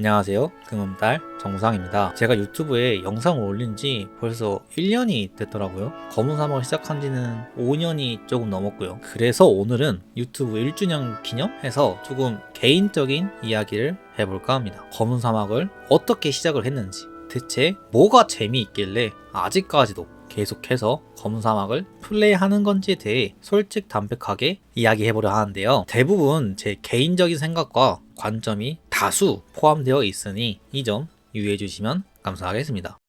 안녕하세요. 금음달 정상입니다. 제가 유튜브에 영상을 올린 지 벌써 1년이 됐더라고요. 검은 사막을 시작한 지는 5년이 조금 넘었고요. 그래서 오늘은 유튜브 1주년 기념해서 조금 개인적인 이야기를 해볼까 합니다. 검은 사막을 어떻게 시작을 했는지, 대체 뭐가 재미있길래 아직까지도 계속해서 검은 사막을 플레이하는 건지에 대해 솔직 담백하게 이야기해보려 하는데요. 대부분 제 개인적인 생각과 관점이 다수 포함되어 있으니 이 점 유의해 주시면 감사하겠습니다.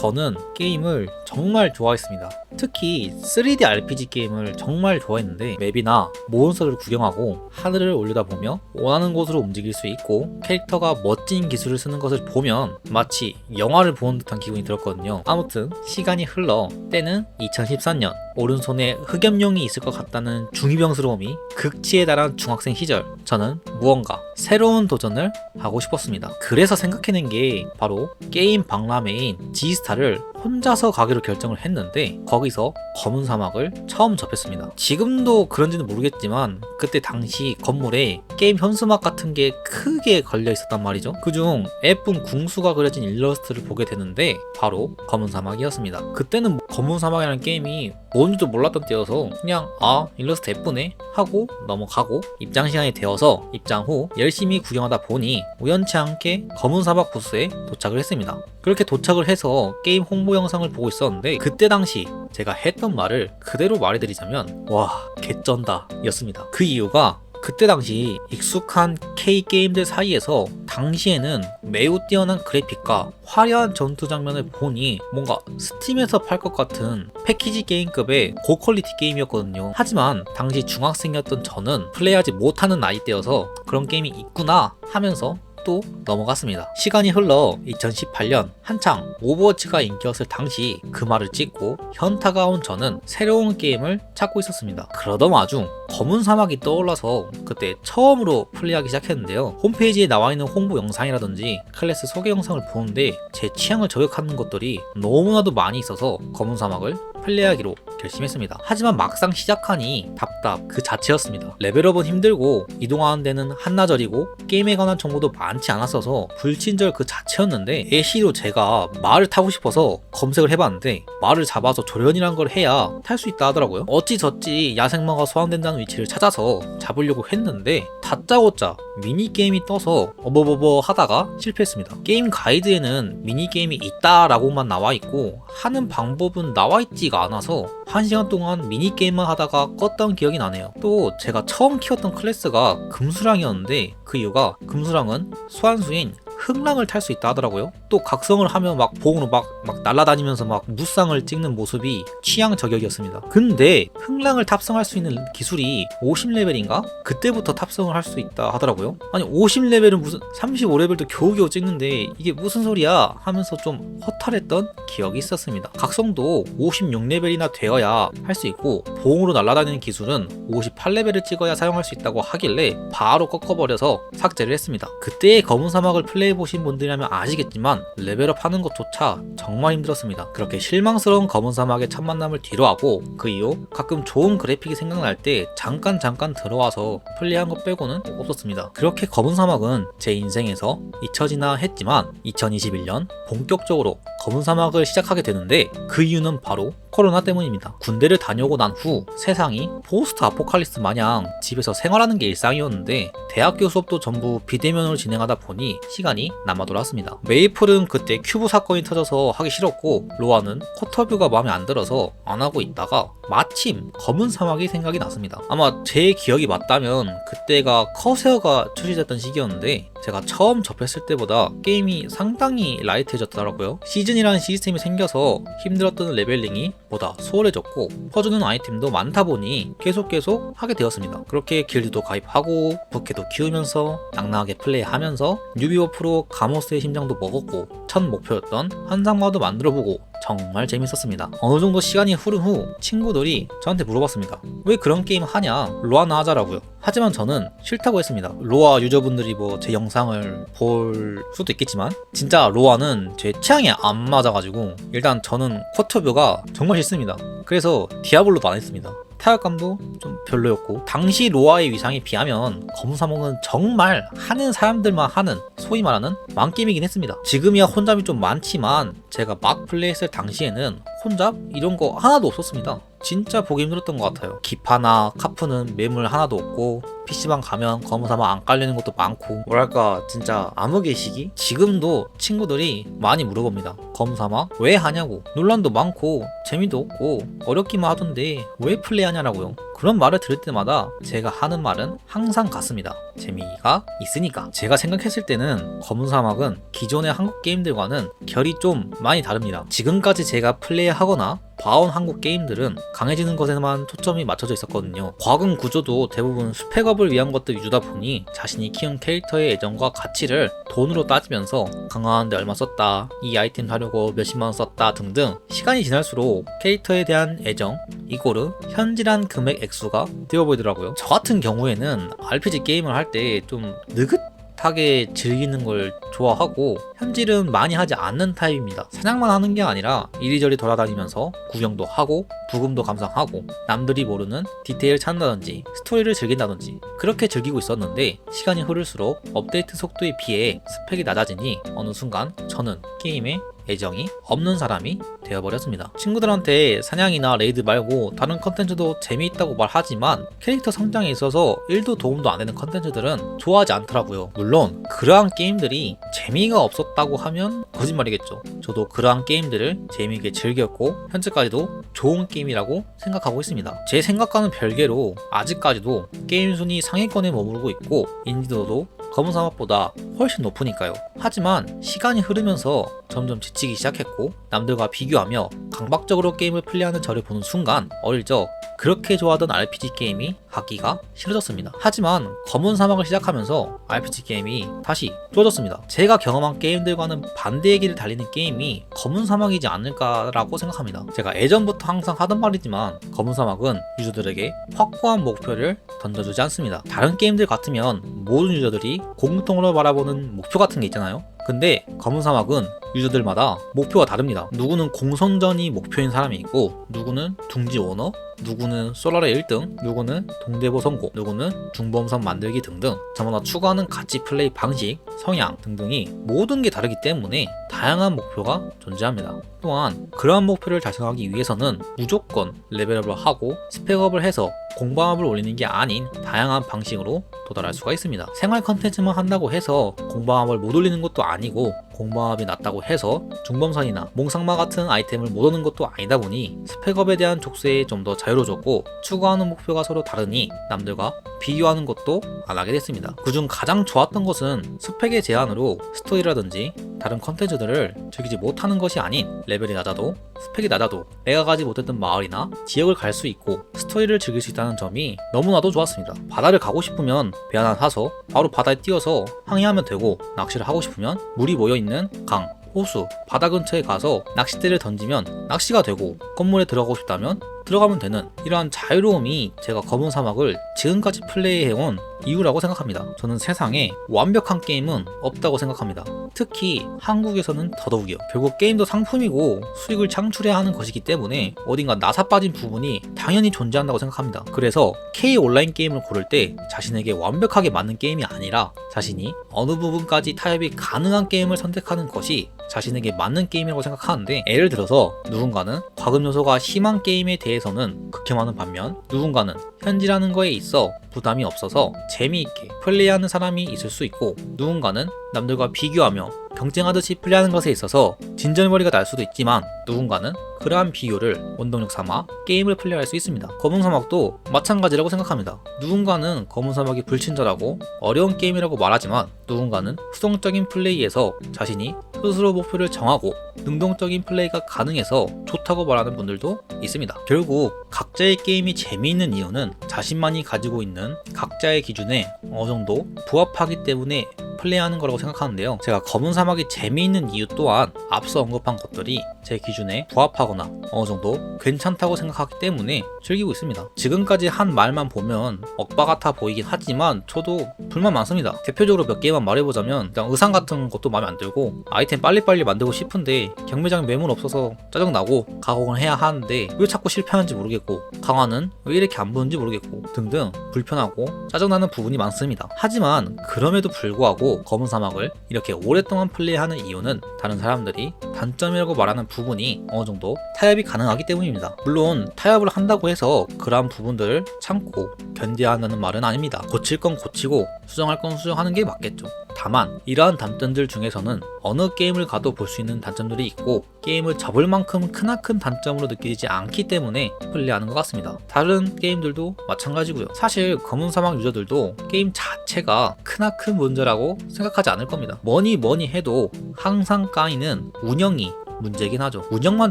저는 게임을 정말 좋아했습니다. 특히 3D RPG 게임을 정말 좋아했는데 맵이나 몬스터를 구경하고 하늘을 올려다보며 원하는 곳으로 움직일 수 있고 캐릭터가 멋진 기술을 쓰는 것을 보면 마치 영화를 보는 듯한 기분이 들었거든요. 아무튼 시간이 흘러 때는 2014년 오른손에 흑염룡이 있을 것 같다는 중이병스러움이 극치에 달한 중학생 시절 저는 무언가 새로운 도전을 하고 싶었습니다. 그래서 생각해낸 게 바로 게임 박람회인 지스타 를 혼자서 가기로 결정을 했는데 거기서 검은 사막을 처음 접했습니다. 지금도 그런지는 모르겠지만 그때 당시 건물에 게임 현수막 같은 게 크게 걸려 있었단 말이죠. 그중 예쁜 궁수가 그려진 일러스트를 보게 되는데 바로 검은 사막이었습니다. 그때는 검은 사막이라는 게임이 뭔지도 몰랐던 때여서 그냥 아 일러스트 예쁘네 하고 넘어가고 입장 시간이 되어서 입장 후 열심히 구경하다 보니 우연치 않게 검은 사막 부스에 도착을 했습니다. 그렇게 도착을 해서 게임 홍보 영상을 보고 있었는데 그때 당시 제가 했던 말을 그대로 말해드리자면 와 개쩐다 였습니다. 그 이유가 그때 당시 익숙한 K게임들 사이에서 당시에는 매우 뛰어난 그래픽과 화려한 전투 장면을 보니 뭔가 스팀에서 팔 것 같은 패키지 게임급의 고퀄리티 게임이었거든요. 하지만 당시 중학생이었던 저는 플레이하지 못하는 나이대여서 그런 게임이 있구나 하면서 또 넘어갔습니다. 시간이 흘러 2018년 한창 오버워치가 인기였을 당시 그 말을 찍고 현타가 온 저는 새로운 게임을 찾고 있었습니다. 그러던 와중 검은 사막이 떠올라서 그때 처음으로 플레이하기 시작했는데요. 홈페이지에 나와 있는 홍보 영상이라든지 클래스 소개 영상을 보는데 제 취향을 저격하는 것들이 너무나도 많이 있어서 검은 사막을 플레이하기로 결심했습니다. 하지만 막상 시작하니 답답 그 자체였습니다. 레벨업은 힘들고 이동하는 데는 한나절이고 게임에 관한 정보도 많지 않았어서 불친절 그 자체였는데 애시로 제가 말을 타고 싶어서 검색을 해봤는데 말을 잡아서 조련이란 걸 해야 탈 수 있다 하더라고요. 어찌저찌 야생마가 소환된다는 위치를 찾아서 잡으려고 했는데 다짜고짜 미니게임이 떠서 어버버버 하다가 실패했습니다. 게임 가이드에는 미니게임이 있다라고만 나와 있고 하는 방법은 나와 있지가 않아서 한 시간 동안 미니게임만 하다가 껐던 기억이 나네요. 또 제가 처음 키웠던 클래스가 금수랑이었는데 그 이유가 금수랑은 소환수인 흑랑을 탈 수 있다 하더라고요. 또 각성을 하면 막 봉으로 막, 막 날아다니면서 막 무쌍을 찍는 모습이 취향 저격이었습니다. 근데 흑랑을 탑승할 수 있는 기술이 50레벨인가? 그때부터 탑승을 할 수 있다 하더라고요. 아니 50레벨은 무슨 35레벨도 겨우겨우 찍는데 이게 무슨 소리야? 하면서 좀 허탈했던 기억이 있었습니다. 각성도 56레벨이나 되어야 할 수 있고 봉으로 날아다니는 기술은 58레벨을 찍어야 사용할 수 있다고 하길래 바로 꺾어버려서 삭제를 했습니다. 그때의 검은 사막을 플레이 보신 분들이라면 아시겠지만 레벨업 하는 것조차 정말 힘들었습니다. 그렇게 실망스러운 검은 사막의 첫 만남을 뒤로하고 그 이후 가끔 좋은 그래픽이 생각날 때 잠깐 잠깐 들어와서 플레이한 것 빼고는 없었습니다. 그렇게 검은 사막은 제 인생에서 잊혀지나 했지만 2021년 본격적으로 검은 사막을 시작하게 되는데 그 이유는 바로 코로나 때문입니다. 군대를 다녀오고 난 후 세상이 포스트 아포칼리스 마냥 집에서 생활하는 게 일상이었는데 대학교 수업도 전부 비대면으로 진행하다 보니 시간이 남아 돌았습니다. 메이플은 그때 큐브 사건이 터져서 하기 싫었고 로아는 쿼터뷰가 마음에 안 들어서 안 하고 있다가 마침 검은 사막이 생각이 났습니다. 아마 제 기억이 맞다면 그때가 커세어가 출시됐던 시기였는데 제가 처음 접했을 때보다 게임이 상당히 라이트해졌더라고요. 시즌이라는 시스템이 생겨서 힘들었던 레벨링이 보다 수월해졌고 퍼주는 아이템도 많다 보니 계속 계속 하게 되었습니다. 그렇게 길드도 가입하고 부캐도 키우면서 낭낭하게 플레이하면서 뉴비워 프로 가모스의 심장도 먹었고 첫 목표였던 한상마도 만들어보고 정말 재밌었습니다. 어느 정도 시간이 흐른 후 친구들이 저한테 물어봤습니다. 왜 그런 게임 하냐? 로아나 하자라고요. 하지만 저는 싫다고 했습니다. 로아 유저분들이 뭐 제 영상을 볼 수도 있겠지만 진짜 로아는 제 취향에 안 맞아가지고 일단 저는 쿼터뷰가 정말 싫습니다. 그래서 디아블로도 안 했습니다. 타격감도 좀 별로였고 당시 로아의 위상에 비하면 검사몽은 정말 하는 사람들만 하는 소위 말하는 망게임이긴 했습니다. 지금이야 혼잡이 좀 많지만 제가 막 플레이했을 당시에는 혼잡 이런 거 하나도 없었습니다. 진짜 보기 힘들었던 것 같아요. 기파나 카프는 매물 하나도 없고 PC방 가면 검사만 안 깔리는 것도 많고 뭐랄까 진짜 암흑의식이 지금도 친구들이 많이 물어봅니다. 검사막 왜 하냐고 논란도 많고 재미도 없고 어렵기만 하던데 왜 플레이하냐라고요. 그런 말을 들을 때마다 제가 하는 말은 항상 같습니다. 재미가 있으니까. 제가 생각했을 때는 검은 사막은 기존의 한국 게임들과는 결이 좀 많이 다릅니다. 지금까지 제가 플레이하거나 봐온 한국 게임들은 강해지는 것에만 초점이 맞춰져 있었거든요. 과금 구조도 대부분 스펙업을 위한 것들 위주다 보니 자신이 키운 캐릭터의 애정과 가치를 돈으로 따지면서 강화하는데 얼마 썼다, 이 아이템 사려고 몇십만 원 썼다 등등 시간이 지날수록 캐릭터에 대한 애정, 이꼬르 현질한 금액 액수가 되어 보이더라고요. 저 같은 경우에는 RPG 게임을 할 때 좀 느긋 하게 즐기는 걸 좋아하고 현질은 많이 하지 않는 타입입니다. 사냥만 하는 게 아니라 이리저리 돌아다니면서 구경도 하고 부금도 감상하고 남들이 모르는 디테일 찾는다든지 스토리를 즐긴다든지 그렇게 즐기고 있었는데 시간이 흐를수록 업데이트 속도에 비해 스펙이 낮아지니 어느 순간 저는 게임에 애정이 없는 사람이 되어버렸습니다. 친구들한테 사냥이나 레이드 말고 다른 컨텐츠도 재미있다고 말하지만 캐릭터 성장에 있어서 1도 도움도 안 되는 컨텐츠들은 좋아하지 않더라고요. 물론 그러한 게임들이 재미가 없었다고 하면 거짓말이겠죠. 저도 그러한 게임들을 재미있게 즐겼고 현재까지도 좋은 게임이라고 생각하고 있습니다. 제 생각과는 별개로 아직까지도 게임 순위 상위권에 머무르고 있고 인지도도 검은 사막보다 훨씬 높으니까요. 하지만 시간이 흐르면서 점점 지치기 시작했고 남들과 비교하며 강박적으로 게임을 플레이하는 저를 보는 순간 어릴 적 그렇게 좋아하던 RPG 게임이 하기가 싫어졌습니다. 하지만 검은 사막을 시작하면서 RPG 게임이 다시 좋아졌습니다. 제가 경험한 게임들과는 반대의 길을 달리는 게임이 검은 사막이지 않을까라고 생각합니다. 제가 예전부터 항상 하던 말이지만 검은 사막은 유저들에게 확고한 목표를 던져주지 않습니다. 다른 게임들 같으면 모든 유저들이 공통으로 바라보는 목표 같은 게 있잖아요. 근데 검은 사막은 유저들마다 목표가 다릅니다. 누구는 공성전이 목표인 사람이 있고, 누구는 둥지 원어, 누구는 솔라의 1등, 누구는 동대보 성공, 누구는 중범선 만들기 등등 저마다 추구하는 가치 플레이 방식, 성향 등등이 모든 게 다르기 때문에 다양한 목표가 존재합니다. 또한 그러한 목표를 달성하기 위해서는 무조건 레벨업을 하고 스펙업을 해서 공방업을 올리는 게 아닌 다양한 방식으로 도달할 수가 있습니다. 생활 컨텐츠만 한다고 해서 공방업을 못 올리는 것도 아니고 공방업이 낮다고 해서 중범선이나 몽상마 같은 아이템을 못 얻는 것도 아니다 보니 스펙업에 대한 족쇄에 좀 더 자유로워졌고 추구하는 목표가 서로 다르니 남들과 비교하는 것도 안 하게 됐습니다. 그중 가장 좋았던 것은 스펙의 제한으로 스토리라든지 다른 컨텐츠들을 즐기지 못하는 것이 아닌 레벨이 낮아도 스펙이 낮아도 내가 가지 못했던 마을이나 지역을 갈 수 있고 스토리를 즐길 수 있다는 점이 너무나도 좋았습니다. 바다를 가고 싶으면 배 하나 사서 바로 바다에 뛰어서 항해하면 되고 낚시를 하고 싶으면 물이 모여 있는 강, 호수, 바다 근처에 가서 낚싯대를 던지면 낚시가 되고 건물에 들어가고 싶다면 들어가면 되는 이러한 자유로움이 제가 검은 사막을 지금까지 플레이해온 이유라고 생각합니다. 저는 세상에 완벽한 게임은 없다고 생각합니다. 특히 한국에서는 더더욱이요. 결국 게임도 상품이고 수익을 창출해야 하는 것이기 때문에 어딘가 나사 빠진 부분이 당연히 존재한다고 생각합니다. 그래서 K 온라인 게임을 고를 때 자신에게 완벽하게 맞는 게임이 아니라 자신이 어느 부분까지 타협이 가능한 게임을 선택하는 것이 자신에게 맞는 게임이라고 생각하는데 예를 들어서 누군가는 과금 요소가 심한 게임에 대해서는 극혐하는 반면 누군가는 현질하는 거에 있어 부담이 없어서 재미있게 플레이하는 사람이 있을 수 있고 누군가는 남들과 비교하며 경쟁하듯이 플레이하는 것에 있어서 진절머리가 날 수도 있지만 누군가는 그러한 비교를 원동력 삼아 게임을 플레이할 수 있습니다. 검은 사막도 마찬가지라고 생각합니다. 누군가는 검은 사막이 불친절하고 어려운 게임이라고 말하지만 누군가는 수동적인 플레이에서 자신이 스스로 목표를 정하고 능동적인 플레이가 가능해서 좋다고 말하는 분들도 있습니다. 결국 각자의 게임이 재미있는 이유는 자신만이 가지고 있는 각자의 기준에 어느 정도 부합하기 때문에 플레이하는 거라고 생각하는데요. 제가 검은 사막이 재미있는 이유 또한 앞서 언급한 것들이 제 기준에 부합하거나 어느 정도 괜찮다고 생각하기 때문에 즐기고 있습니다. 지금까지 한 말만 보면 억바 같아 보이긴 하지만 저도 불만 많습니다. 대표적으로 몇 개만 말해보자면 일단 의상 같은 것도 마음에 안 들고 아이템 빨리빨리 만들고 싶은데 경매장 매물 없어서 짜증나고 가공을 해야 하는데 왜 자꾸 실패하는지 모르겠고 강화는 왜 이렇게 안 보는지 모르겠고 등등 불편하고 짜증나는 부분이 많습니다. 하지만 그럼에도 불구하고 검은 사막을 이렇게 오랫동안 플레이하는 이유는 다른 사람들이 단점이라고 말하는 부분이 어느 정도 타협이 가능하기 때문입니다. 물론 타협을 한다고 해서 그러한 부분들을 참고 견뎌야 한다는 말은 아닙니다. 고칠 건 고치고 수정할 건 수정하는 게 맞겠죠. 다만 이러한 단점들 중에서는 어느 게임을 가도 볼 수 있는 단점들이 있고 게임을 접을 만큼 크나큰 단점으로 느끼지 않기 때문에 플레이하는 것 같습니다. 다른 게임들도 마찬가지고요. 사실 검은 사막 유저들도 게임 자체가 크나큰 문제라고 생각하지 않을 겁니다. 뭐니 뭐니 해도 항상 까이는 운영이 문제긴 하죠. 운영만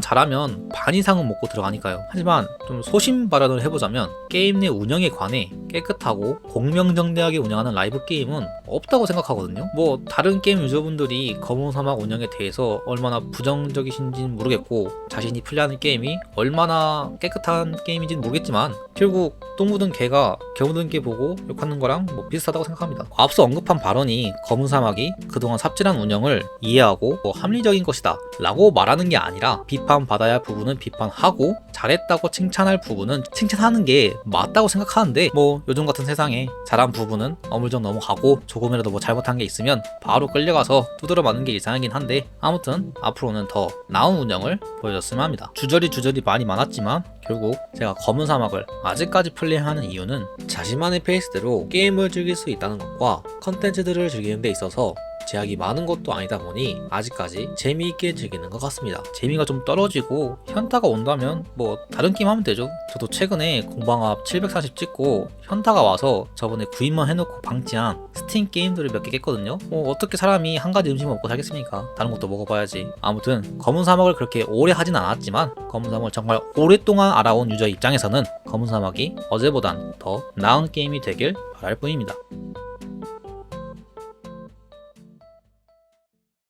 잘하면 반 이상은 먹고 들어가니까요. 하지만 좀 소신 발언을 해보자면 게임 내 운영에 관해 깨끗하고 공명정대하게 운영하는 라이브 게임은 없다고 생각하거든요. 뭐 다른 게임 유저분들이 검은 사막 운영에 대해서 얼마나 부정적이신지는 모르겠고 자신이 플레이하는 게임이 얼마나 깨끗한 게임인지는 모르겠지만 결국 똥 묻은 개가 겨 묻은 개 보고 욕하는 거랑 뭐 비슷하다고 생각합니다. 앞서 언급한 발언이 검은 사막이 그동안 삽질한 운영을 이해하고 뭐 합리적인 것이다 라고 말하는 게 아니라 비판받아야 할 부분은 비판하고 잘했다고 칭찬할 부분은 칭찬하는 게 맞다고 생각하는데 뭐 요즘 같은 세상에 잘한 부분은 어물쩍 넘어가고 조금이라도 뭐 잘못한 게 있으면 바로 끌려가서 두드려 맞는 게 일상이긴 한데 아무튼 앞으로는 더 나은 운영을 보여줬으면 합니다. 주저리 주저리 많이 많았지만 결국 제가 검은 사막을 아직까지 플레이하는 이유는 자신만의 페이스대로 게임을 즐길 수 있다는 것과 컨텐츠들을 즐기는 데 있어서 제약이 많은 것도 아니다 보니 아직까지 재미있게 즐기는 것 같습니다. 재미가 좀 떨어지고 현타가 온다면 뭐 다른 게임 하면 되죠. 저도 최근에 공방압 740 찍고 현타가 와서 저번에 구입만 해놓고 방치한 스팀 게임들을 몇 개 깼거든요. 뭐 어떻게 사람이 한 가지 음식만 먹고 살겠습니까? 다른 것도 먹어봐야지. 아무튼 검은 사막을 그렇게 오래 하진 않았지만 검은 사막을 정말 오랫동안 알아온 유저 입장에서는 검은 사막이 어제보단 더 나은 게임이 되길 바랄 뿐입니다.